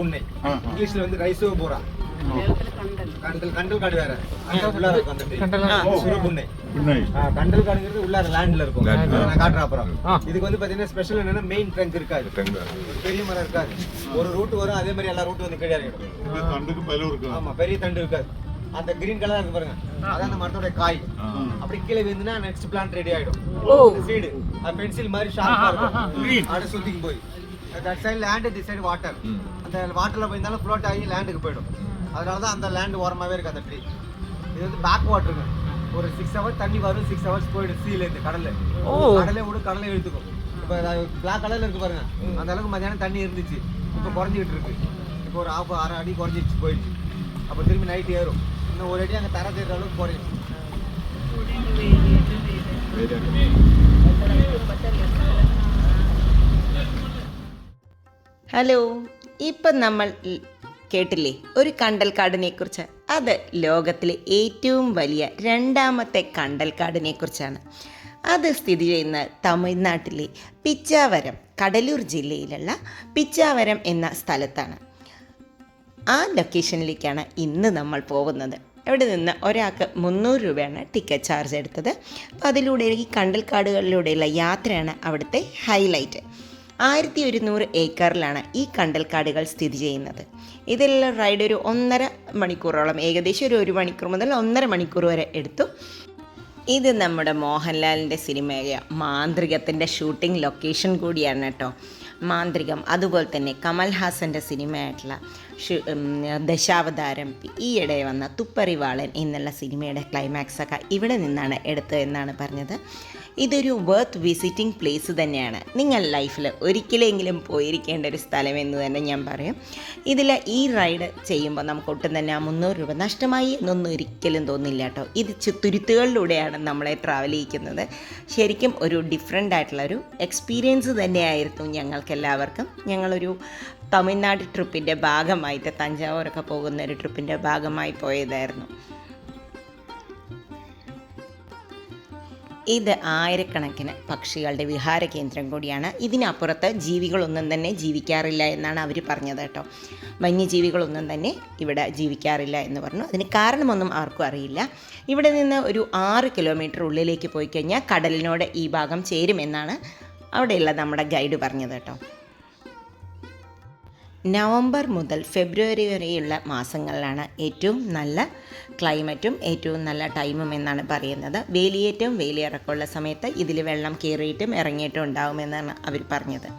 புண்ணை இங்கிலீஷ்ல வந்து ரைசோ போரா கண்டல் கண்டல் காடு வேற. அங்க உள்ளார லேண்ட்ல இருக்கும். இதுக்கு வந்து பாத்தீங்கன்னா ஸ்பெஷல் என்னன்னா மெயின் ட்ரங்க் இருக்காது. பெரிய மரம் இருக்காது. ஒரு ரூட் வரும் அதே மாதிரி எல்லா ரூட் வந்து கிடையாது இருக்கும். ஆமா பெரிய தண்டு இருக்காது. அந்த கிரீன் கலர் இருக்கு பாருங்க. அதான் அந்த மரத்தோட காய். அப்படி கீழே விழுந்துனா நெக்ஸ்ட் பிளான்ட் ரெடி ஆயிடும். சீடு பென்சில் மாதிரி ஷார்ப்பா இருக்கும். அதை that side land the side water அந்த வாட்டர்ல போயிருந்தாலும் ஃப்ளோட் ஆகி லேண்டுக்கு போயிடும். அதனால தான் அந்த லேண்ட் ஓரமாவே இருக்கு அந்த ட்ரீ இது வந்து பேக் வாட்டருங்க ஒரு சிக்ஸ் ஹவர்ஸ் தண்ணி வரும் சிக்ஸ் ஹவர்ஸ் போயிடும் சீல இருந்து கடல்ல. கடலே விடு கடலை இழுத்துக்கும். இப்போ பிளாக் கலர்ல இருக்கு பாருங்க. அந்த அளவுக்கு மத்தியானம் தண்ணி இருந்துச்சு. இப்போ குறைஞ்சிக்கிட்டு இருக்கு. இப்போ ஒரு ஆஃப் அரை அடி குறைஞ்சிடுச்சு போயிடுச்சு. அப்போ திரும்பி நைட் ஏறும். இன்னும் ஒரு அடி அங்கே தர தேடுற அளவுக்கு குறையும். ഹലോ ഇപ്പം നമ്മൾ കേട്ടില്ലേ? ഒരു കണ്ടൽക്കാടിനെ കുറിച്ച് അത് ലോകത്തിലെ ഏറ്റവും വലിയ രണ്ടാമത്തെ കണ്ടൽക്കാടിനെ കുറിച്ചാണ് അത് സ്ഥിതി ചെയ്യുന്ന തമിഴ്നാട്ടിലെ പിച്ചാവരം കടലൂർ ജില്ലയിലുള്ള പിച്ചാവരം എന്ന സ്ഥലത്താണ്. ആ ലൊക്കേഷനിലേക്കാണ് ഇന്ന് നമ്മൾ പോകുന്നത്. അവിടെ നിന്ന് ഒരാൾക്ക് മുന്നൂറ് രൂപയാണ് ടിക്കറ്റ് ചാർജ് എടുത്തത്. അപ്പോൾ അതിലൂടെ ഈ കണ്ടൽക്കാടുകളിലൂടെയുള്ള യാത്രയാണ് അവിടുത്തെ ഹൈലൈറ്റ്. ആയിരത്തി ഒരുന്നൂറ് ഏക്കറിലാണ് ഈ കണ്ടൽക്കാടുകൾ സ്ഥിതി ചെയ്യുന്നത്. ഇതിലുള്ള റൈഡ് ഒരു ഒന്നര മണിക്കൂറോളം ഏകദേശം ഒരു ഒരു മണിക്കൂർ മുതൽ ഒന്നര മണിക്കൂർ വരെ എടുത്തു. ഇത് നമ്മുടെ മോഹൻലാലിന്റെ സിനിമയായ മാന്ത്രികത്തിന്റെ ഷൂട്ടിംഗ് ലൊക്കേഷൻ കൂടിയാണ് കേട്ടോ. മാന്ത്രികം അതുപോലെ തന്നെ കമൽഹാസന്റെ സിനിമയായിട്ടുള്ള ദശാവതാരം ഈയിടെ വന്ന തുപ്പറിവാളൻ എന്നുള്ള സിനിമയുടെ ക്ലൈമാക്സൊക്കെ ഇവിടെ നിന്നാണ് എടുത്തത് എന്നാണ് പറഞ്ഞത്. ഇതൊരു വർത്ത് വിസിറ്റിംഗ് പ്ലേസ് തന്നെയാണ്. നിങ്ങൾ ലൈഫിൽ ഒരിക്കലെങ്കിലും പോയിരിക്കേണ്ട ഒരു സ്ഥലം എന്ന് തന്നെ ഞാൻ പറയും. ഇതിൽ ഈ റൈഡ് ചെയ്യുമ്പോൾ നമുക്ക് ഒട്ടും തന്നെ ആ മുന്നൂറ് രൂപ നഷ്ടമായി എന്നൊന്നും ഒരിക്കലും തോന്നില്ല കേട്ടോ. ഇത് തുരുത്തുകളിലൂടെയാണ് നമ്മളെ ട്രാവൽ ചെയ്യിക്കുന്നത്. ശരിക്കും ഒരു ഡിഫറെന്റ് ആയിട്ടുള്ള ഒരു എക്സ്പീരിയൻസ് തന്നെയായിരുന്നു ഞങ്ങൾക്ക് എല്ലാവർക്കും ഞങ്ങളൊരു തമിഴ്നാട് ട്രിപ്പിന്റെ ഭാഗമായിട്ട് തഞ്ചാവൂരൊക്കെ പോകുന്ന ഒരു ട്രിപ്പിന്റെ ഭാഗമായി പോയതായിരുന്നു. ഇത് ആയിരക്കണക്കിന് പക്ഷികളുടെ വിഹാര കേന്ദ്രം കൂടിയാണ്. ഇതിനപ്പുറത്ത് ജീവികളൊന്നും തന്നെ ജീവിക്കാറില്ല എന്നാണ് അവർ പറഞ്ഞത് കേട്ടോ. വന്യജീവികളൊന്നും തന്നെ ഇവിടെ ജീവിക്കാറില്ല എന്ന് പറഞ്ഞു. അതിന് കാരണമൊന്നും ആർക്കും അറിയില്ല. ഇവിടെ നിന്ന് ഒരു ആറ് കിലോമീറ്റർ ഉള്ളിലേക്ക് പോയി കഴിഞ്ഞാൽ കടലിനോട് ഈ ഭാഗം ചേരുമെന്നാണ് അവിടെയുള്ള നമ്മുടെ ഗൈഡ് പറഞ്ഞത് കേട്ടോ. നവംബർ മുതൽ ഫെബ്രുവരി വരെയുള്ള മാസങ്ങളിലാണ് ഏറ്റവും നല്ല ക്ലൈമറ്റും ഏറ്റവും നല്ല ടൈമും എന്നാണ് പറയുന്നത്. വേലിയേറ്റവും വേലിയിറക്കമുള്ള സമയത്ത് ഇതിൽ വെള്ളം കയറിയിട്ടും ഇറങ്ങിയിട്ടും ഉണ്ടാവുമെന്നാണ് അവർ പറഞ്ഞത്.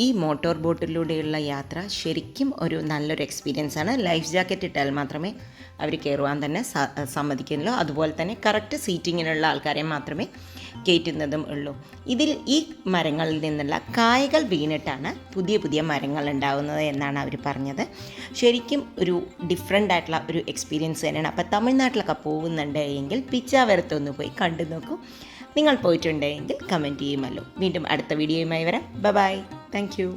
ഈ മോട്ടോർ ബോട്ടിലൂടെയുള്ള യാത്ര ശരിക്കും ഒരു നല്ലൊരു എക്സ്പീരിയൻസ് ആണ്. ലൈഫ് ജാക്കറ്റ് ഇട്ടാൽ മാത്രമേ അവർ കയറുവാൻ തന്നെ സമ്മതിക്കുന്നുള്ളൂ. അതുപോലെ തന്നെ കറക്റ്റ് സീറ്റിങ്ങിനുള്ള ആൾക്കാരെ മാത്രമേ കയറ്റുന്നതും ഉള്ളൂ. ഇതിൽ ഈ മരങ്ങളിൽ നിന്നുള്ള കായകൾ വീണിട്ടാണ് പുതിയ പുതിയ മരങ്ങൾ ഉണ്ടാകുന്നത് എന്നാണ് അവർ പറഞ്ഞത്. ശരിക്കും ഒരു ഡിഫറെന്റ് ആയിട്ടുള്ള ഒരു എക്സ്പീരിയൻസ് തന്നെയാണ്. അപ്പോൾ തമിഴ്നാട്ടിലൊക്കെ പോകുന്നുണ്ട് എങ്കിൽ പിച്ചാവരത്തൊന്ന് പോയി കണ്ടു നോക്കൂ. നിങ്ങൾ പോയിട്ടുണ്ടെങ്കിൽ കമന്റ് ചെയ്യുമല്ലോ. വീണ്ടും അടുത്ത വീഡിയോയുമായി വരാം. Bye thank you